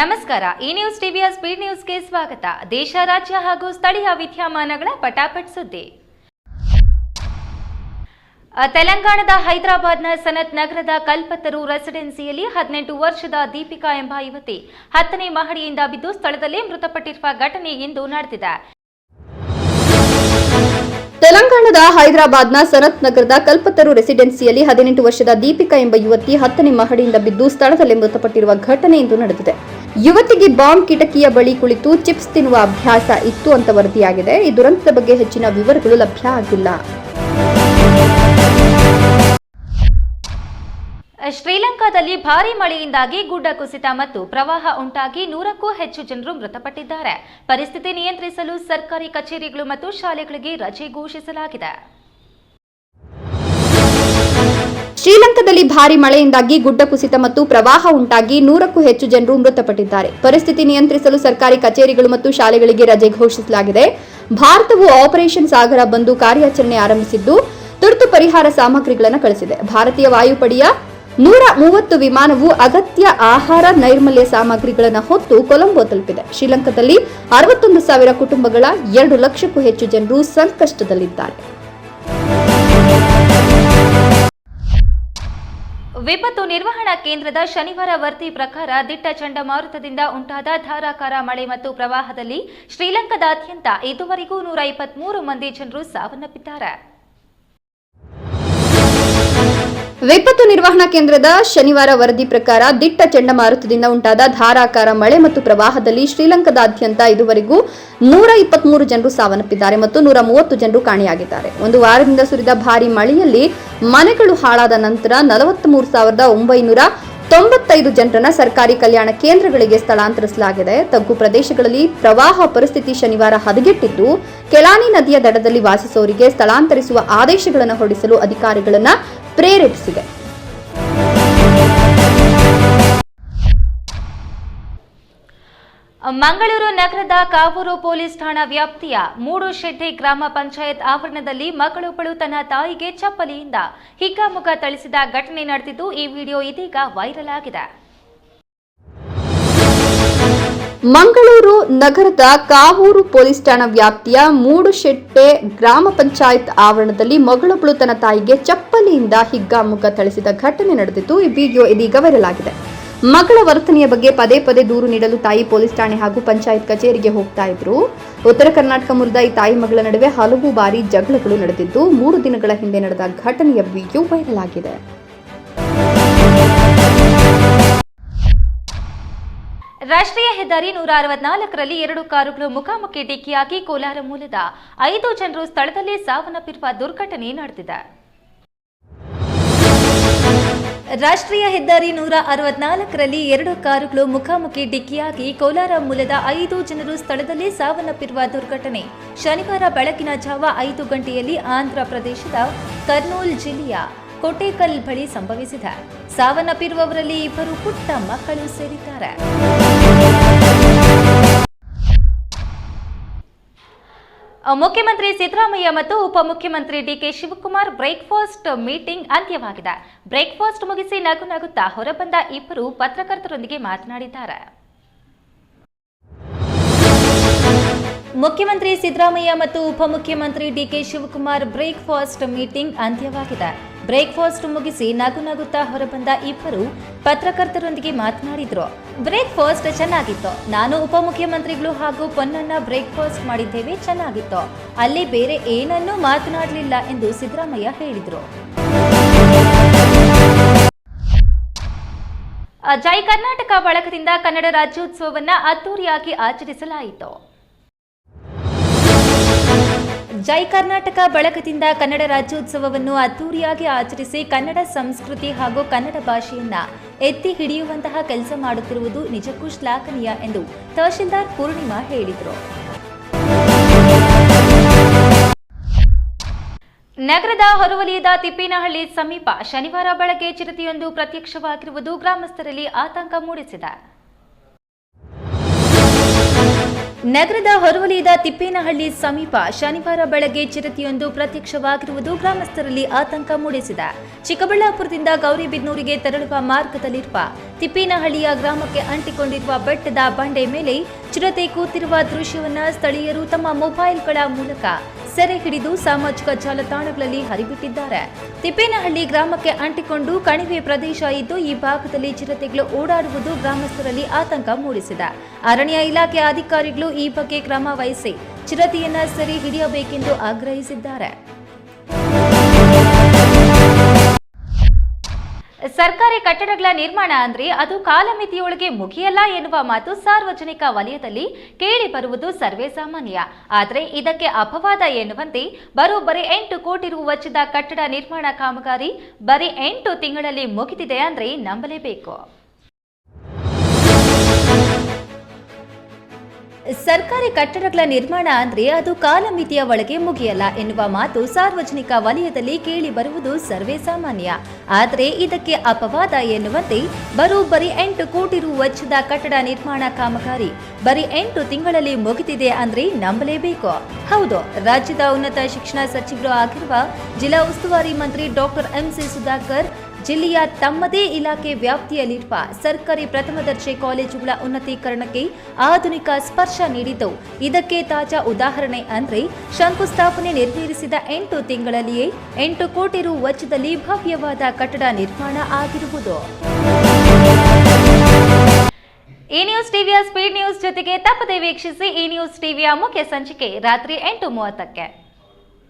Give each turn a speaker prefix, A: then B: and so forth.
A: ನಮಸ್ಕಾರ, ಈ ನ್ಯೂಸ್ ಟಿವಿಯ ಸ್ಪೀಡ್ ನ್ಯೂಸ್ಗೆ ಸ್ವಾಗತ. ದೇಶ, ರಾಜ್ಯ ಹಾಗೂ ಸ್ಥಳೀಯ ವಿದ್ಯಮಾನಗಳ ಪಟಾಪಟ್ ಸುದ್ದಿ. ತೆಲಂಗಾಣದ ಹೈದರಾಬಾದ್ನ ಸನತ್ ನಗರದ ಕಲ್ಪತರು ರೆಸಿಡೆನ್ಸಿಯಲ್ಲಿ ಹದಿನೆಂಟು ವರ್ಷದ ದೀಪಿಕಾ ಎಂಬ ಯುವತಿ ಹತ್ತನೇ ಮಹಡಿಯಿಂದ ಬಿದ್ದು ಸ್ಥಳದಲ್ಲೇ ಮೃತಪಟ್ಟಿರುವ ಘಟನೆ ಇಂದು ನಡೆದಿದೆ.
B: ತೆಲಂಗಾಣದ ಹೈದರಾಬಾದ್ನ ಸನತ್ ನಗರದ ಕಲ್ಪತರು ರೆಸಿಡೆನ್ಸಿಯಲ್ಲಿ ಹದಿನೆಂಟು ವರ್ಷದ ದೀಪಿಕಾ ಎಂಬ ಯುವತಿ ಹತ್ತನೇ ಮಹಡಿಯಿಂದ ಬಿದ್ದು ಸ್ಥಳದಲ್ಲೇ ಮೃತಪಟ್ಟಿರುವ ಘಟನೆ ಇಂದು ನಡೆದಿದೆ. ಯುವತಿಗೆ ಬಾಂಬ್ ಕಿಟಕಿಯ ಬಳಿ ಕುಳಿತು ಚಿಪ್ಸ್ ತಿನ್ನುವ ಅಭ್ಯಾಸ ಇತ್ತು ಅಂತ ವರದಿಯಾಗಿದೆ. ಈ ದುರಂತದ ಬಗ್ಗೆ ಹೆಚ್ಚಿನ ವಿವರಗಳು ಲಭ್ಯ ಆಗಿಲ್ಲ.
A: ಶ್ರೀಲಂಕಾದಲ್ಲಿ ಭಾರಿ ಮಳೆಯಿಂದಾಗಿ ಗುಡ್ಡ ಕುಸಿತ ಮತ್ತು ಪ್ರವಾಹ ಉಂಟಾಗಿ ನೂರಕ್ಕೂ ಹೆಚ್ಚು ಜನರು ಮೃತಪಟ್ಟಿದ್ದಾರೆ. ಪರಿಸ್ಥಿತಿ ನಿಯಂತ್ರಿಸಲು ಸರ್ಕಾರಿ ಕಚೇರಿಗಳು ಮತ್ತು ಶಾಲೆಗಳಿಗೆ ರಜೆ ಘೋಷಿಸಲಾಗಿದೆ.
B: ಶ್ರೀಲಂಕಾದಲ್ಲಿ ಭಾರಿ ಮಳೆಯಿಂದಾಗಿ ಗುಡ್ಡ ಕುಸಿತ ಮತ್ತು ಪ್ರವಾಹ ಉಂಟಾಗಿ ನೂರಕ್ಕೂ ಹೆಚ್ಚು ಜನರು ಮೃತಪಟ್ಟಿದ್ದಾರೆ. ಪರಿಸ್ಥಿತಿ ನಿಯಂತ್ರಿಸಲು ಸರ್ಕಾರಿ ಕಚೇರಿಗಳು ಮತ್ತು ಶಾಲೆಗಳಿಗೆ ರಜೆ ಘೋಷಿಸಲಾಗಿದೆ. ಭಾರತವು ಆಪರೇಷನ್ ಸಾಗರ ಬಂದು ಕಾರ್ಯಾಚರಣೆ ಆರಂಭಿಸಿದ್ದು, ತುರ್ತು ಪರಿಹಾರ ಸಾಮಗ್ರಿಗಳನ್ನು ಕಳಿಸಿದೆ. ಭಾರತೀಯ ವಾಯುಪಡೆಯ ನೂರ ಮೂವತ್ತು ವಿಮಾನವು ಅಗತ್ಯ ಆಹಾರ, ನೈರ್ಮಲ್ಯ ಸಾಮಗ್ರಿಗಳನ್ನು ಹೊತ್ತು ಕೊಲಂಬೋ ತಲುಪಿದೆ. ಶ್ರೀಲಂಕಾದಲ್ಲಿ ಅರವತ್ತೊಂದು ಸಾವಿರ ಕುಟುಂಬಗಳ ಎರಡು ಲಕ್ಷಕ್ಕೂ ಹೆಚ್ಚು ಜನರು ಸಂಕಷ್ಟದಲ್ಲಿದ್ದಾರೆ.
A: ವಿಪತ್ತು ನಿರ್ವಹಣಾ ಕೇಂದ್ರದ ಶನಿವಾರ ವರದಿ ಪ್ರಕಾರ ದಿಟ್ಟ ಚಂಡಮಾರುತದಿಂದ ಉಂಟಾದ ಧಾರಾಕಾರ ಮಳೆ ಮತ್ತು ಪ್ರವಾಹದಲ್ಲಿ ಶ್ರೀಲಂಕಾದಾದ್ಯಂತ ಇದುವರೆಗೂ ನೂರ ಇಪ್ಪತ್ಮೂರು ಮಂದಿ ಜನರು ಸಾವನ್ನಪ್ಪಿದ್ದಾರೆ.
B: ವಿಪತ್ತು ನಿರ್ವಹಣಾ ಕೇಂದ್ರದ ಶನಿವಾರ ವರದಿ ಪ್ರಕಾರ ದಿಟ್ಟ ಚಂಡಮಾರುತದಿಂದ ಉಂಟಾದ ಧಾರಾಕಾರ ಮಳೆ ಮತ್ತು ಪ್ರವಾಹದಲ್ಲಿ ಶ್ರೀಲಂಕಾದಾದ್ಯಂತ ಇದುವರೆಗೂ ನೂರ ಇಪ್ಪತ್ಮೂರು ಜನರು ಸಾವನ್ನಪ್ಪಿದ್ದಾರೆ ಮತ್ತು ನೂರ ಮೂವತ್ತು ಜನರು ಕಾಣೆಯಾಗಿದ್ದಾರೆ. ಒಂದು ವಾರದಿಂದ ಸುರಿದ ಭಾರಿ ಮಳೆಯಲ್ಲಿ ಮನೆಗಳು ಹಾಳಾದ ನಂತರ ನಲವತ್ಮೂರು ಸಾವಿರದ ಒಂಬೈನೂರ ತೊಂಬತ್ತೈದು ಜನರನ್ನ ಸರ್ಕಾರಿ ಕಲ್ಯಾಣ ಕೇಂದ್ರಗಳಿಗೆ ಸ್ಥಳಾಂತರಿಸಲಾಗಿದೆ. ತಗ್ಗು ಪ್ರದೇಶಗಳಲ್ಲಿ ಪ್ರವಾಹ ಪರಿಸ್ಥಿತಿ ಶನಿವಾರ ಹದಗೆಟ್ಟಿದ್ದು, ಕೆಲಾನಿ ನದಿಯ ದಡದಲ್ಲಿ ವಾಸಿಸುವವರಿಗೆ ಸ್ಥಳಾಂತರಿಸುವ ಆದೇಶಗಳನ್ನು ಹೊರಡಿಸಲು ಅಧಿಕಾರಿಗಳನ್ನ ಪ್ರೇರೇಪಿಸಿದೆ.
A: ಮಂಗಳೂರು ನಗರದ ಕಾವೂರು ಪೊಲೀಸ್ ಠಾಣಾ ವ್ಯಾಪ್ತಿಯ ಮೂಡುಶೆಡ್ಡಿ ಗ್ರಾಮ ಪಂಚಾಯತ್ ಆವರಣದಲ್ಲಿ ಮಗಳೊಬ್ಬಳು ತನ್ನ ತಾಯಿಗೆ ಚಪ್ಪಲಿಯಿಂದ ಹಿಗ್ಗಾಮುಗ್ಗ ಥಳಿಸಿದ ಘಟನೆ ನಡೆದಿದ್ದು, ಈ ವಿಡಿಯೋ ಇದೀಗ ವೈರಲ್ ಆಗಿದೆ.
B: ಮಂಗಳೂರು ನಗರದ ಕಾವೂರು ಪೊಲೀಸ್ ಠಾಣಾ ವ್ಯಾಪ್ತಿಯ ಮೂಡುಶೆಟ್ಟೆ ಗ್ರಾಮ ಪಂಚಾಯತ್ ಆವರಣದಲ್ಲಿ ಮಗಳೊಬ್ಬಳು ತನ್ನ ತಾಯಿಗೆ ಚಪ್ಪಲಿಯಿಂದ ಹಿಗ್ಗಾಮುಗ್ಗ ಥಳಿಸಿದ ಘಟನೆ ನಡೆದಿದ್ದು, ಈ ವಿಡಿಯೋ ಇದೀಗ ವೈರಲ್ ಆಗಿದೆ ಮಗಳ ವರ್ತನೆಯ ಬಗ್ಗೆ ಪದೇ ಪದೇ ದೂರು ನೀಡಲು ತಾಯಿ ಪೊಲೀಸ್ ಠಾಣೆ ಹಾಗೂ ಪಂಚಾಯತ್ ಕಚೇರಿಗೆ ಹೋಗ್ತಾ ಇದ್ರು. ಉತ್ತರ ಕರ್ನಾಟಕ ಮೂಲದ ಈ ತಾಯಿ ಮಗಳ ನಡುವೆ ಹಲವು ಬಾರಿ ಜಗಳಗಳು ನಡೆದಿದ್ದು, ಮೂರು ದಿನಗಳ ಹಿಂದೆ ನಡೆದ ಘಟನೆಯ ವಿಡಿಯೋ ವೈರಲ್ ಆಗಿದೆ.
A: ರಾಷ್ಟ್ರೀಯ ಹೆದ್ದಾರಿ ನೂರ ಅರವತ್ನಾಲ್ಕರಲ್ಲಿ ಎರಡು ಕಾರುಗಳು ಮುಖಾಮುಖಿ ಡಿಕ್ಕಿಯಾಗಿ ಕೋಲಾರ ಮೂಲದ ಐದು ಜನರು ಸ್ಥಳದಲ್ಲೇ ಸಾವನ್ನಪ್ಪಿರುವ ದುರ್ಘಟನೆ ನಡೆದಿದೆ. ರಾಷ್ಟ್ರೀಯ ಹೆದ್ದಾರಿ ನೂರ ಅರವತ್ನಾಲ್ಕರಲ್ಲಿ ಎರಡು ಕಾರುಗಳು ಮುಖಾಮುಖಿ ಡಿಕ್ಕಿಯಾಗಿ ಕೋಲಾರ ಮೂಲದ ಐದು ಜನರು ಸ್ಥಳದಲ್ಲೇ ಸಾವನ್ನಪ್ಪಿರುವ ದುರ್ಘಟನೆ. ಶನಿವಾರ ಬೆಳಕಿನ ಜಾವ ಐದು ಗಂಟೆಯಲ್ಲಿ ಆಂಧ್ರ ಪ್ರದೇಶದ ಕರ್ನೂಲ್ ಜಿಲ್ಲೆಯ ಕೊಟೇಕಲ್ ಬಳಿ ಸಂಭವಿಸಿದೆ. ಸಾವನ್ನಪ್ಪಿರುವವರಲ್ಲಿ ಇಬ್ಬರು ಪುಟ್ಟ ಮಕ್ಕಳು ಸೇರಿದ್ದಾರೆ. ಮುಖ್ಯಮಂತ್ರಿ ಸಿದ್ದರಾಮಯ್ಯ ಮತ್ತು ಉಪಮುಖ್ಯಮಂತ್ರಿ D K Shivakumar breakfast meeting ಅಂತ್ಯವಾಗಿದೆ. Breakfast ಮುಗಿಸಿ ನಗು ನಗುತ್ತಾ ಹೊರಬಂದ ಇಬ್ಬರು ಪತ್ರಕರ್ತರೊಂದಿಗೆ ಮಾತನಾಡಿದ್ದಾರೆ. ಮುಖ್ಯಮಂತ್ರಿ ಸಿದ್ದರಾಮಯ್ಯ ಮತ್ತು ಉಪಮುಖ್ಯಮಂತ್ರಿ D K Shivakumar breakfast meeting ಅಂತ್ಯವಾಗಿದೆ. Breakfast ಮುಗಿಸಿ ನಗು ನಗುತ್ತಾ ಹೊರಬಂದ ಇಬ್ಬರು ಪತ್ರಕರ್ತರೊಂದಿಗೆ ಮಾತನಾಡಿದ್ರು. ಬ್ರೇಕ್ಫಾಸ್ಟ್ ಚೆನ್ನಾಗಿತ್ತು. ನಾನು ಉಪಮುಖ್ಯಮಂತ್ರಿಗಳು ಹಾಗೂ ಪೊನ್ನಣ್ಣ ಬ್ರೇಕ್ಫಾಸ್ಟ್ ಮಾಡಿದ್ದೇವೆ, ಚೆನ್ನಾಗಿತ್ತು. ಅಲ್ಲಿ ಬೇರೆ ಏನನ್ನೂ ಮಾತನಾಡಲಿಲ್ಲ ಎಂದು ಸಿದ್ದರಾಮಯ್ಯ ಹೇಳಿದರು. ಜೈ ಕರ್ನಾಟಕ ಬಳಗದಿಂದ ಕನ್ನಡ ರಾಜ್ಯೋತ್ಸವವನ್ನು ಅದ್ದೂರಿಯಾಗಿ ಆಚರಿಸಲಾಯಿತು. ಜೈ ಕರ್ನಾಟಕ ಬಳಗದಿಂದ ಕನ್ನಡ ರಾಜ್ಯೋತ್ಸವವನ್ನು ಅದ್ದೂರಿಯಾಗಿ ಆಚರಿಸಿ ಕನ್ನಡ ಸಂಸ್ಕೃತಿ ಹಾಗೂ ಕನ್ನಡ ಭಾಷೆಯನ್ನ ಎತ್ತಿ ಹಿಡಿಯುವಂತಹ ಕೆಲಸ ಮಾಡುತ್ತಿರುವುದು ನಿಜಕ್ಕೂ ಶ್ಲಾಘನೀಯ ಎಂದು ತಹಶೀಲ್ದಾರ್ ಪೂರ್ಣಿಮಾ ಹೇಳಿದರು. ನಗರದ ಹೊರವಲಯದ ತಿಪ್ಪೇನಹಳ್ಳಿ ಸಮೀಪ ಶನಿವಾರ ಬೆಳಗ್ಗೆ ಚಿರತೆಯೊಂದು ಪ್ರತ್ಯಕ್ಷವಾಗಿರುವುದು ಗ್ರಾಮಸ್ಥರಲ್ಲಿ ಆತಂಕ ಮೂಡಿಸಿದೆ. ನಗರದ ಹೊರವಲಯದ ತಿಪ್ಪೇನಹಳ್ಳಿ ಸಮೀಪ ಶನಿವಾರ ಬೆಳಗ್ಗೆ ಚಿರತೆಯೊಂದು ಪ್ರತ್ಯಕ್ಷವಾಗಿರುವುದು ಗ್ರಾಮಸ್ಥರಲ್ಲಿ ಆತಂಕ ಮೂಡಿಸಿದೆ. ಚಿಕ್ಕಬಳ್ಳಾಪುರದಿಂದ ಗೌರಿಬಿದನೂರಿಗೆ ತೆರಳುವ ಮಾರ್ಗದಲ್ಲಿರುವ ತಿಪ್ಪೇನಹಳ್ಳಿಯ ಗ್ರಾಮಕ್ಕೆ ಅಂಟಿಕೊಂಡಿರುವ ಬೆಟ್ಟದ ಬಂಡೆ ಮೇಲೆ ಚಿರತೆ ಕೂತಿರುವ ದೃಶ್ಯವನ್ನು ಸ್ಥಳೀಯರು ತಮ್ಮ ಮೊಬೈಲ್ಗಳ ಮೂಲಕ ಸೆರೆ ಹಿಡಿದು ಸಾಮಾಜಿಕ ಜಾಲತಾಣಗಳಲ್ಲಿ ಹರಿಬಿಟ್ಟಿದ್ದಾರೆ. ತಿಪ್ಪೇನಹಳ್ಳಿ ಗ್ರಾಮಕ್ಕೆ ಅಂಟಿಕೊಂಡು ಕಣಿವೆ ಪ್ರದೇಶ ಇದ್ದು ಈ ಭಾಗದಲ್ಲಿ ಚಿರತೆಗಳು ಓಡಾಡುವುದು ಗ್ರಾಮಸ್ಥರಲ್ಲಿ ಆತಂಕ ಮೂಡಿಸಿದೆ. ಅರಣ್ಯ ಇಲಾಖೆ ಅಧಿಕಾರಿಗಳು ಈ ಬಗ್ಗೆ ಕ್ರಮ ವಹಿಸಿ ಚಿರತೆಯನ್ನ ಸೆರೆ ಹಿಡಿಯಬೇಕೆಂದು ಆಗ್ರಹಿಸಿದ್ದಾರೆ. ಸರ್ಕಾರಿ ಕಟ್ಟಡಗಳ ನಿರ್ಮಾಣ ಅಂದ್ರೆ ಅದು ಕಾಲಮಿತಿಯೊಳಗೆ ಮುಗಿಯಲ್ಲ ಎನ್ನುವ ಮಾತು ಸಾರ್ವಜನಿಕ ವಲಯದಲ್ಲಿ ಕೇಳಿ ಬರುವುದು ಸರ್ವೇ ಸಾಮಾನ್ಯ. ಆದರೆ ಇದಕ್ಕೆ ಅಪವಾದ ಎನ್ನುವಂತೆ ಬರೋಬ್ಬರಿ ಎಂಟು ಕೋಟಿ ರು ವೆಚ್ಚದ ಕಟ್ಟಡ ನಿರ್ಮಾಣ ಕಾಮಗಾರಿ ಬರೀ ಎಂಟು ತಿಂಗಳಲ್ಲಿ ಮುಗಿದಿದೆ ಅಂದ್ರೆ ನಂಬಲೇಬೇಕು. ಸರ್ಕಾರಿ ಕಟ್ಟಡಗಳ ನಿರ್ಮಾಣ ಅಂದ್ರೆ ಅದು ಕಾಲಮಿತಿಯ ಒಳಗೆ ಮುಗಿಯಲ್ಲ ಎನ್ನುವ ಮಾತು ಸಾರ್ವಜನಿಕ ವಲಯದಲ್ಲಿ ಕೇಳಿ ಬರುವುದು ಸರ್ವೇ ಸಾಮಾನ್ಯ. ಆದರೆ ಇದಕ್ಕೆ ಅಪವಾದ ಎನ್ನುವಂತೆ ಬರೋಬ್ಬರಿ ಎಂಟು ಕೋಟಿ ರು ವೆಚ್ಚದ ಕಟ್ಟಡ ನಿರ್ಮಾಣ ಕಾಮಗಾರಿ ಬರೀ ಎಂಟು ತಿಂಗಳಲ್ಲಿ ಮುಗಿದಿದೆ ಅಂದ್ರೆ ನಂಬಲೇಬೇಕು. ಹೌದು, ರಾಜ್ಯದ ಉನ್ನತ ಶಿಕ್ಷಣ ಸಚಿವರು ಆಗಿರುವ ಜಿಲ್ಲಾ ಉಸ್ತುವಾರಿ ಮಂತ್ರಿ ಡಾಕ್ಟರ್ ಎಂ ಸಿ ಸುಧಾಕರ್ ಜಿಲ್ಲೆಯ ತಮ್ಮದೇ ಇಲಾಖೆ ವ್ಯಾಪ್ತಿಯಲ್ಲಿರುವ ಸರ್ಕಾರಿ ಪ್ರಥಮ ದರ್ಜೆ ಕಾಲೇಜುಗಳ ಉನ್ನತೀಕರಣಕ್ಕೆ ಆಧುನಿಕ ಸ್ಪರ್ಶ ನೀಡಿದ್ದು, ಇದಕ್ಕೆ ತಾಜಾ ಉದಾಹರಣೆ ಅಂದರೆ ಶಂಕುಸ್ಥಾಪನೆ ನೆರವೇರಿಸಿದ ಎಂಟು ತಿಂಗಳಲ್ಲಿಯೇ ಎಂಟು ಕೋಟಿ ರು ವೆಚ್ಚದಲ್ಲಿ ಭವ್ಯವಾದ ಕಟ್ಟಡ ನಿರ್ಮಾಣ ಆಗಿರುವುದು. ಈ ನ್ಯೂಸ್ ಟಿವಿಯ ಸ್ಪೀಡ್ ನ್ಯೂಸ್ ಜೊತೆಗೆ ತಪ್ಪದೆ ವೀಕ್ಷಿಸಿ ಈ ನ್ಯೂಸ್ ಟಿವಿಯ ಮುಖ್ಯ ಸಂಚಿಕೆ ರಾತ್ರಿ ಎಂಟು ಮೂವತ್ತಕ್ಕೆ.